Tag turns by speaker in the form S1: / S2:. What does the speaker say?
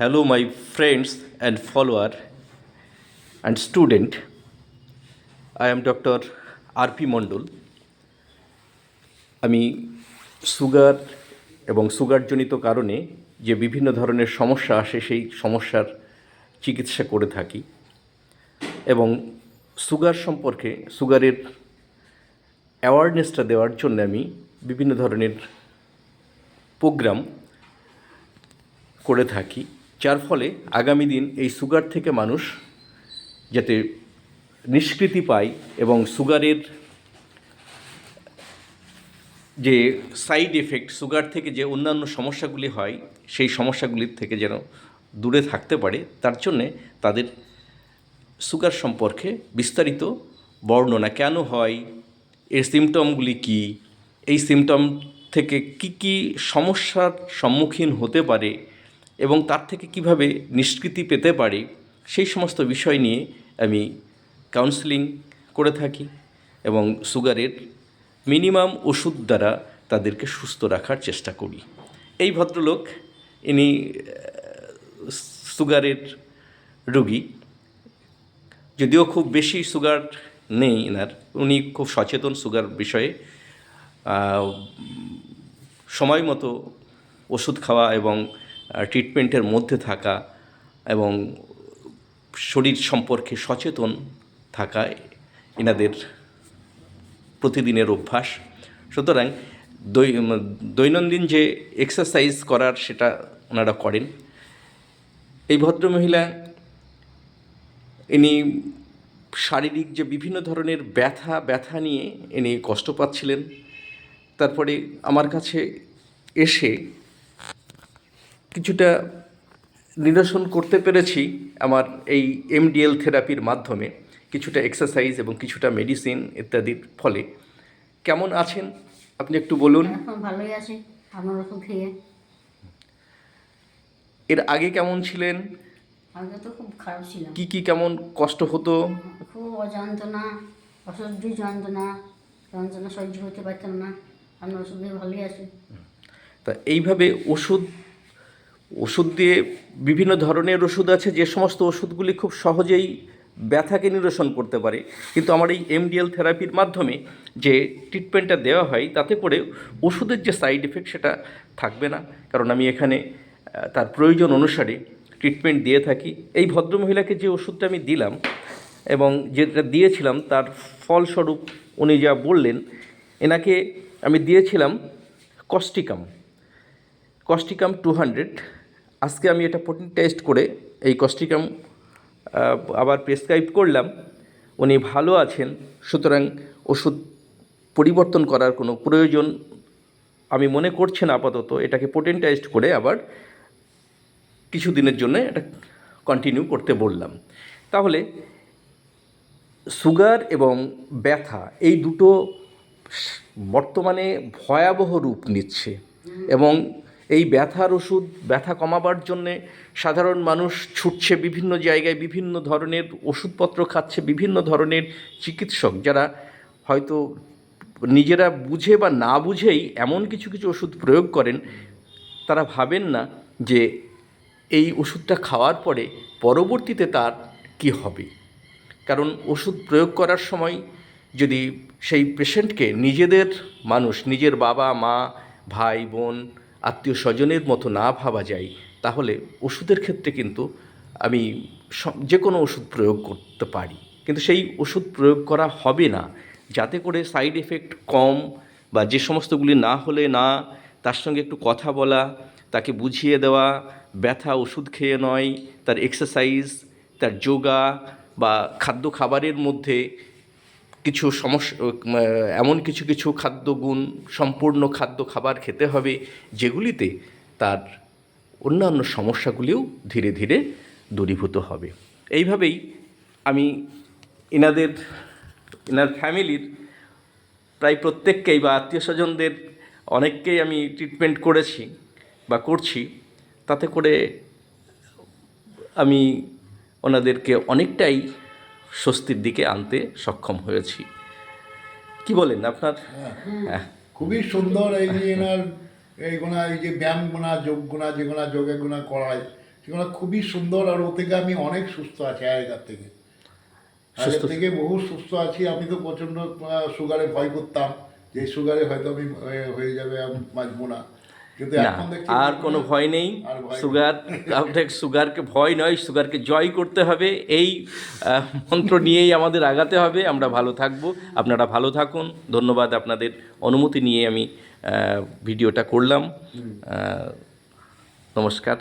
S1: Hello, my friends and follower and student. I am Dr. আর.পি মণ্ডল আমি sugar এবং সুগারজনিত কারণে যে বিভিন্ন ধরনের সমস্যা আসে সেই সমস্যার চিকিৎসা করে থাকি এবং সুগার সম্পর্কে সুগারের অ্যাওয়ারনেসটা দেওয়ার জন্য আমি বিভিন্ন ধরনের প্রোগ্রাম করে থাকি যার ফলে আগামী দিন এই সুগার থেকে মানুষ যাতে নিষ্কৃতি পায় এবং সুগারের যে সাইড এফেক্ট, সুগার থেকে যে অন্যান্য সমস্যাগুলি হয়, সেই সমস্যাগুলির থেকে যেন দূরে থাকতে পারে, তার জন্যে তাদের সুগার সম্পর্কে বিস্তারিত বর্ণনা কেন হয়, এর সিমটমগুলি কি, এই সিমটম থেকে কি কি সমস্যার সম্মুখীন হতে পারে এবং তার থেকে কীভাবে নিষ্কৃতি পেতে পারে, সেই সমস্ত বিষয় নিয়ে আমি কাউন্সেলিং করে থাকি এবং সুগারের মিনিমাম ওষুধ দ্বারা তাদেরকে সুস্থ রাখার চেষ্টা করি। এই ভদ্রলোক, ইনি সুগারের রুগী। যদিও খুব বেশি সুগার নেই এনার, উনি খুব সচেতন সুগার বিষয়ে সময় মতো ওষুধ খাওয়া এবং ট্রিটমেন্টের মধ্যে থাকা এবং শরীর সম্পর্কে সচেতন থাকা এনাদের প্রতিদিনের অভ্যাস। সুতরাং দৈনন্দিন যে এক্সারসাইজ করার সেটা ওনারা করেন। এই ভদ্রমহিলা, ইনি শারীরিক যে বিভিন্ন ধরনের ব্যথা ব্যথা নিয়ে ইনি কষ্ট পাচ্ছিলেন। তারপরে আমার কাছে এসে কিছুটা নিরসন করতে পেরেছি আমার এই এমডিএল থেরাপির মাধ্যমে কিছুটা এক্সারসাইজ এবং কিছুটা মেডিসিন ইত্যাদির ফলে। কেমন আছেন? আপনি একটু বলুন।
S2: এখন ভালোই আছি। ওষুধ খেয়ে?
S1: এর আগে কেমন ছিলেন?
S2: আগে তো খুব খারাপ ছিলাম।
S1: কি কি কেমন কষ্ট হতো?
S2: খুব অযন্ত্রণা অসহ্য যন্ত্রণা যন্ত্রণা সহ্য করতে পারতাম না। আমি ওষুধ ভালোই আছি।
S1: তা এইভাবে ওষুধ ওষুধ দিয়ে বিভিন্ন ধরনের ওষুধ আছে, যে সমস্ত ওষুধগুলি খুব সহজেই ব্যথাকে নিরসন করতে পারে। কিন্তু আমার এই এমডিএল থেরাপির মাধ্যমে যে ট্রিটমেন্টটা দেওয়া হয়, তাতে করে ওষুধের যে সাইড এফেক্ট সেটা থাকবে না। কারণ আমি এখানে তার প্রয়োজন অনুসারে ট্রিটমেন্ট দিয়ে থাকি। এই ভদ্রমহিলাকে যে ওষুধটা আমি দিলাম এবং যেটা দিয়েছিলাম, তার ফলস্বরূপ উনি যা বললেন, এনাকে আমি দিয়েছিলাম কস্টিকাম। কস্টিকাম টু হান্ড্রেড আজকে আমি এটা প্রোটিন টেস্ট করে এই কস্টিকাম আবার প্রেসক্রাইব করলাম। উনি ভালো আছেন, সুতরাং ওষুধ পরিবর্তন করার কোনো প্রয়োজন আমি মনে করছি না আপাতত। এটাকে প্রোটিন টেস্ট করে আবার কিছু দিনের জন্য এটা কন্টিনিউ করতে বললাম। তাহলে সুগার এবং ব্যথা এই দুটো বর্তমানে ভয়াবহ রূপ নিচ্ছে এবং এই ব্যথার ওষুধ, ব্যথা কমাবার জন্যে সাধারণ মানুষ ছুটছে বিভিন্ন জায়গায়, বিভিন্ন ধরনের ওষুধপত্র খাচ্ছে, বিভিন্ন ধরনের চিকিৎসক যারা হয়তো নিজেরা বুঝে বা না বুঝেই এমন কিছু কিছু ওষুধ প্রয়োগ করেন, তারা ভাবেন না যে এই ওষুধটা খাওয়ার পরে পরবর্তীতে তার কি হবে। কারণ ওষুধ প্রয়োগ করার সময় যদি সেই পেশেন্টকে নিজেদের মানুষ, নিজের বাবা, মা, ভাই, বোন আত্মীয় স্বজনের মতো না ভাবা যায়, তাহলে ওষুধের ক্ষেত্রে কিন্তু আমি যে কোনো ওষুধ প্রয়োগ করতে পারি। কিন্তু সেই ওষুধ প্রয়োগ করা হবে না। যাতে করে সাইড এফেক্ট কম বা যে সমস্তগুলি না হলে না, তার সঙ্গে একটু কথা বলা, তাকে বুঝিয়ে দেওয়া, ব্যথা ওষুধ খেয়ে নয়, তার এক্সারসাইজ তার যোগা বা খাদ্য খাবারের মধ্যে কিছু সমস্যা এমন কিছু কিছু খাদ্যগুণ সম্পূর্ণ খাদ্য খাবার খেতে হবে, যেগুলিতে তার অন্যান্য সমস্যাগুলিও ধীরে ধীরে দূরীভূত হবে। এইভাবেই আমি এনাদের এনার ফ্যামিলির প্রায় প্রত্যেককেই বা আত্মীয় স্বজনদের অনেককেই আমি ট্রিটমেন্ট করেছি বা করছি। তাতে করে আমি ওনাদেরকে অনেকটাই স্বস্তির দিকে আনতে সক্ষম হয়েছি। কি বলেন আপনার? হ্যাঁ
S3: খুবই সুন্দর এই যে এনার এই গোনা এই যে ব্যায়াম গোনা যোগ গোনা যে গোনা যোগে গোনা করায় সেগুলো খুবই সুন্দর আর ও থেকে আমি অনেক সুস্থ আছি আগেকার থেকে। আগের থেকে বহু সুস্থ আছি আমি তো প্রচণ্ড সুগারে ভয় করতাম যে সুগারে হয়তো আমি হয়ে- হয়ে যাবে আমি বাঁচবো না।
S1: না আর কোনো ভয় নেই।
S3: আর ভয় নেই।
S1: সুগার আপনাকে সুগারকে ভয় নয় সুগারকে জয় করতে হবে। এই মন্ত্র নিয়েই আমাদের আগাতে হবে। আমরা ভালো থাকব। আপনারা ভালো থাকুন। ধন্যবাদ আপনাদের অনুমতি নিয়ে আমি ভিডিওটা করলাম। নমস্কার।